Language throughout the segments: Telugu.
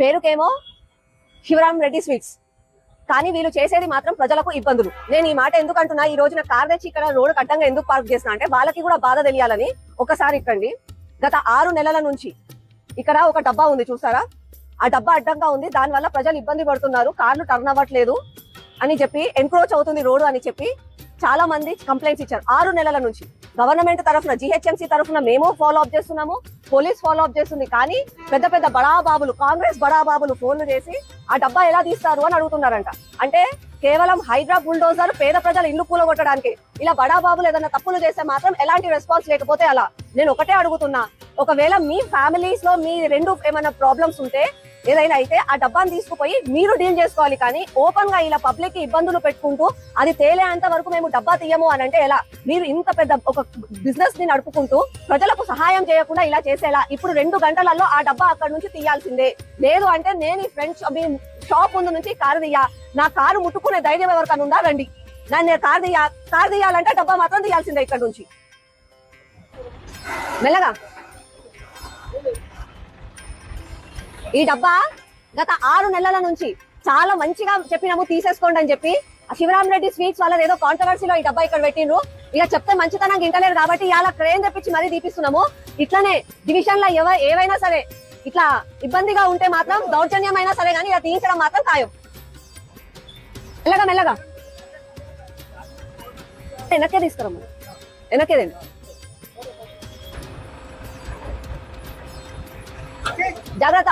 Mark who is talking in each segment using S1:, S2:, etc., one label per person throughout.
S1: పేరుకేమో శివరామ్ రెడ్డి స్వీట్స్. కానీ వీళ్ళు చేసేది మాత్రం ప్రజలకు ఇబ్బందులు. నేను ఈ మాట ఎందుకు అంటున్నా? ఈ రోజున కార్ తెచ్చి ఇక్కడ రోడ్డు అడ్డంగా ఎందుకు పార్క్ చేసిన అంటే వాళ్ళకి కూడా బాధ తెలియాలని ఒకసారి ఇక్కండి. గత ఆరు నెలల నుంచి ఇక్కడ ఒక డబ్బా ఉంది చూసారా? ఆ డబ్బా అడ్డంగా ఉంది. దాని వల్ల ప్రజలు ఇబ్బంది పడుతున్నారు. కార్లు టర్న్ అవ్వట్లేదు అని చెప్పి ఎన్క్రోచ్ అవుతుంది రోడ్డు అని చెప్పి చాలా మంది కంప్లైంట్స్ ఇచ్చారు. ఆరు నెలల నుంచి గవర్నమెంట్ తరఫున జిహెచ్ఎంసీ తరఫున మేము ఫాలో అప్ చేస్తున్నాము. పోలీస్ ఫాలో అప్ చేస్తుంది. కానీ పెద్ద పెద్ద బడాబాబులు కాంగ్రెస్ బడాబాబులు ఫోన్లు చేసి ఆ డబ్బా ఎలా తీస్తారు అని అడుగుతున్నారంట. అంటే కేవలం హైడ్రా బుల్డోజర్ పేద ప్రజల ఇల్లు కూలగొట్టడానికి ఇలా బడాబాబులు ఏదైనా తప్పులు చేస్తే మాత్రం ఎలాంటి రెస్పాన్స్ లేకపోతే అలా? నేను ఒకటే అడుగుతున్నా. ఒకవేళ మీ ఫ్యామిలీస్లో మీ రెండు ఏమైనా ప్రాబ్లమ్స్ ఉంటే ఏదైనా అయితే ఆ డబ్బాను తీసుకుపోయి మీరు డీల్ చేసుకోవాలి కానీ ఓపెన్గా ఇలా పబ్లిక్కి ఇబ్బందులు పెట్టుకుంటూ అది తేలేంత వరకు మేము డబ్బా తీయము అని అంటే ఎలా? మీరు ఇంత పెద్ద ఒక బిజినెస్ని నడుపుకుంటూ ప్రజలకు సహాయం చేయకుండా ఇలా చేసేలా? ఇప్పుడు రెండు గంటలలో ఆ డబ్బా అక్కడ నుంచి తీయాల్సిందే. లేదు అంటే నేను ఈ ఫ్రెండ్స్ మీ షాప్ ముందు నుంచి కారు తీయా. నా కారు ముట్టుకునే ధైర్యం ఎవరికైనా ఉందా? రండి. నన్ను కారు తీయా. కారు తీయాలంటే డబ్బా మాత్రం తీయాల్సిందే ఇక్కడ నుంచి. మెల్లగా. ఈ డబ్బా గత ఆరు నెలల నుంచి చాలా మంచిగా చెప్పినాము తీసేసుకోండి అని చెప్పి. ఆ రెడ్డి స్వీట్స్ వాళ్ళది ఏదో కాంట్రవర్సీలో ఈ డబ్బా ఇక్కడ పెట్టిండ్రు. ఇక చెప్తే మంచితనం ఇంటలేదు కాబట్టి ఇలా క్రేన్ తెప్పించి మరీ తీపిస్తున్నాము. ఇట్లానే డివిజన్లో ఎవ ఏవైనా సరే ఇట్లా ఇబ్బందిగా ఉంటే మాత్రం దౌర్జన్యమైనా సరే కానీ ఇలా తీయించడం మాత్రం ఖాయం. మెల్లగా మెల్లగా. వెనక్కే తీసుకురమ్మ. వెనక్కేదండి జాగ్రత్త.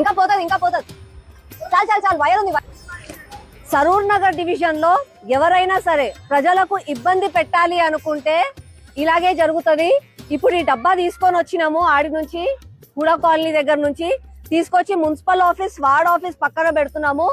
S1: ఇంకా పోతుంది ఇంకా పోతుంది. చాలు చాలు చాలు వైర్ ఉంది సరూర్ నగర్ డివిజన్లో ఎవరైనా సరే ప్రజలకు ఇబ్బంది పెట్టాలి అనుకుంటే ఇలాగే జరుగుతుంది. ఇప్పుడు ఈ డబ్బా తీసుకొని వచ్చినాము ఆడి నుంచి కూడా కాలనీ దగ్గర నుంచి. తీసుకొచ్చి మున్సిపల్ ఆఫీస్ వార్డ్ ఆఫీస్ పక్కన పెడుతున్నాము.